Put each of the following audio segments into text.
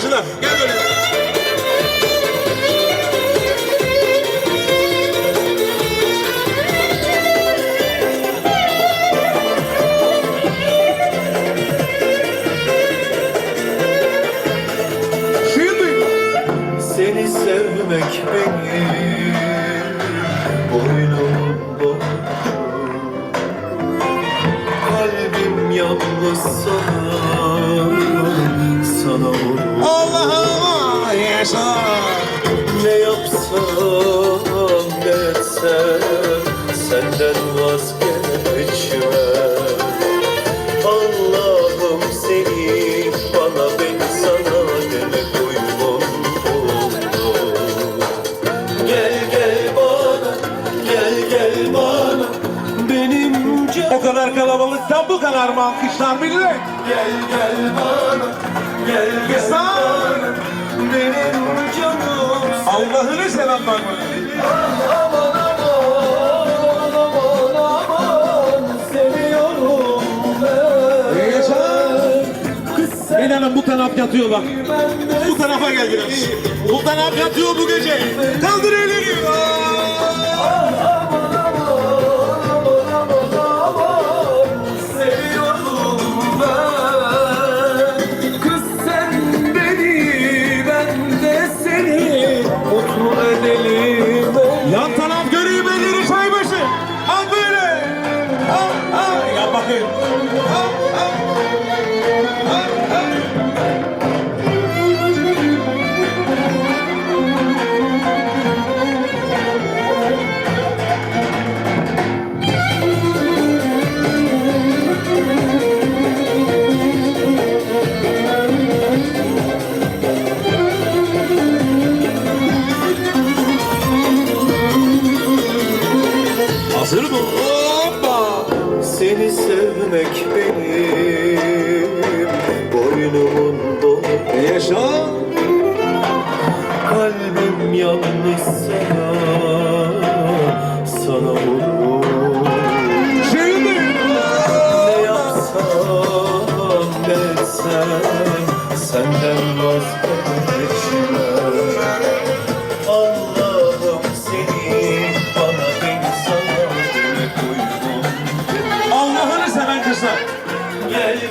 Paracılar gel böyle. Şimdi Seni sevmek benim borcu Kalbim yalnız sana, alkışlar millet? Gel gel bana gel gel ol. bana benim canım Allah'ını seven var mı? Aman aman aman aman seviyorum ben. Yaşa. Kız sen İnanın bu taraf yatıyor bak. Bu tarafa gel biraz. Bu taraf yatıyor bu gece. Kaldır elleri. aman Hazır mı? Hoppa. Seni sevmek benim boynumun borcu Yaşa. Kalbim yalnız sana, sana vurur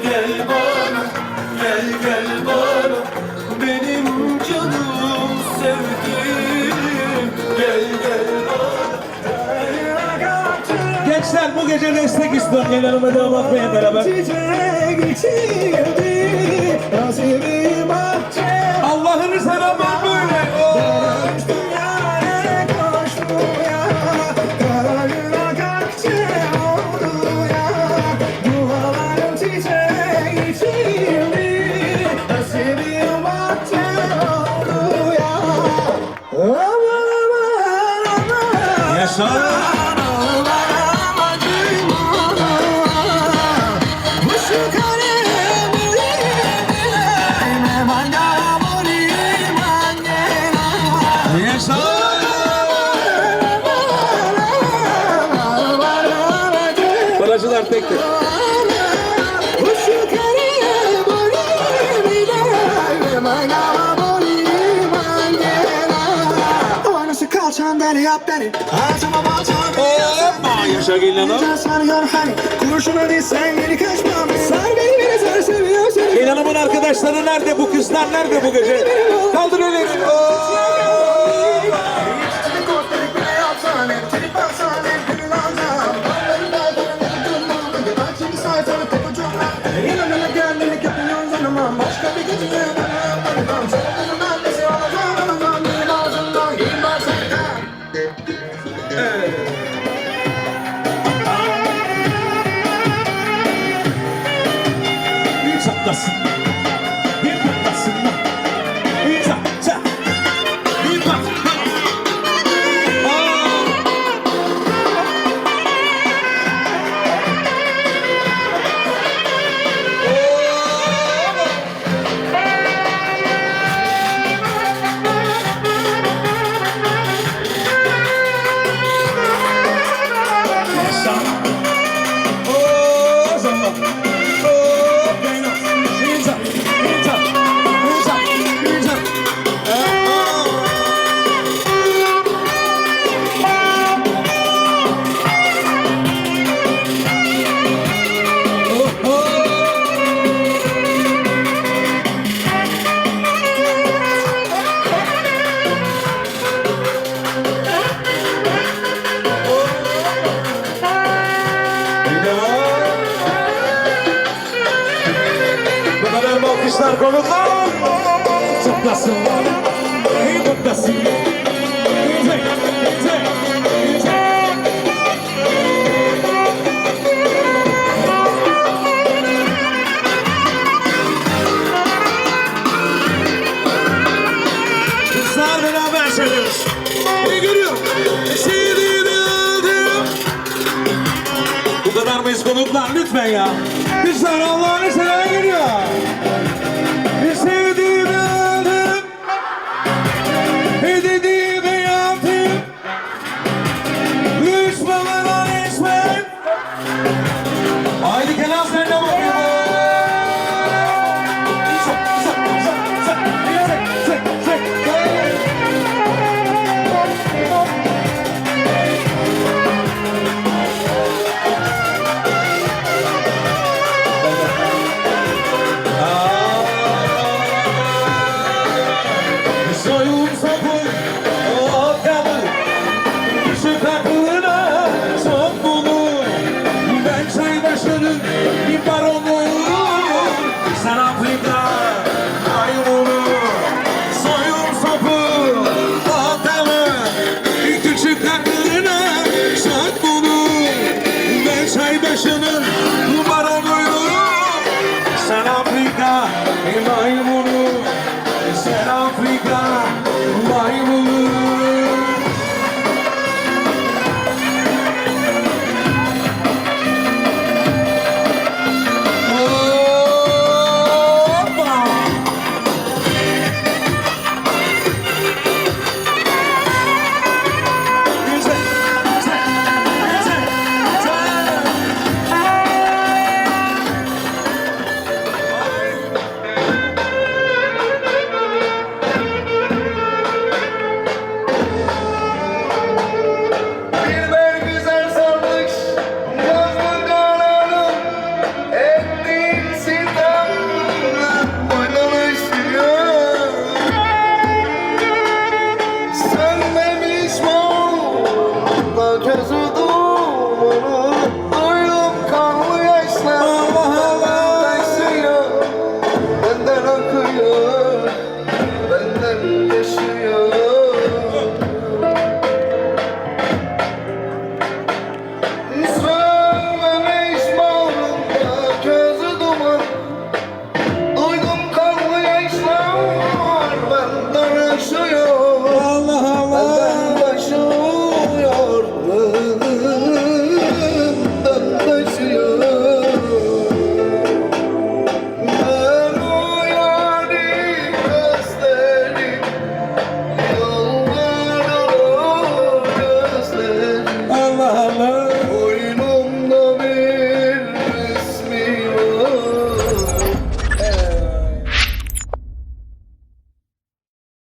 Gel gel bana, gel gel bana Benim canım sevgilim Gel gel bana Gençler bu gece destek istiyor. Gel yanıma devam bakmaya beraber. Allah'ını Tek tek. Beni yap beni Ağzıma balçama beni Hoppa. Yaşa gelin hanım. Can sanıyor hani Kurşuna değsen geri kaçmam Sar beni beni sar seviyor seni Gelin hanımın arkadaşları nerede? Bu kızlar nerede bu gece? Kaldır elleri. করতেছে konuklar. Zıplasınlar. İyi mutlasınlar. Yüksek, yüksek, yüksek. Kızlar beraber söylüyoruz. İyi görüyor. Sevdiğimi aldım. Bu kadar mıyız lütfen ya. Kızlar Allah'ını seven geliyor. Sevdiğim hayatım Dediğim hayatım. Düşmanlar resmen. Haydi kelam sen de bakın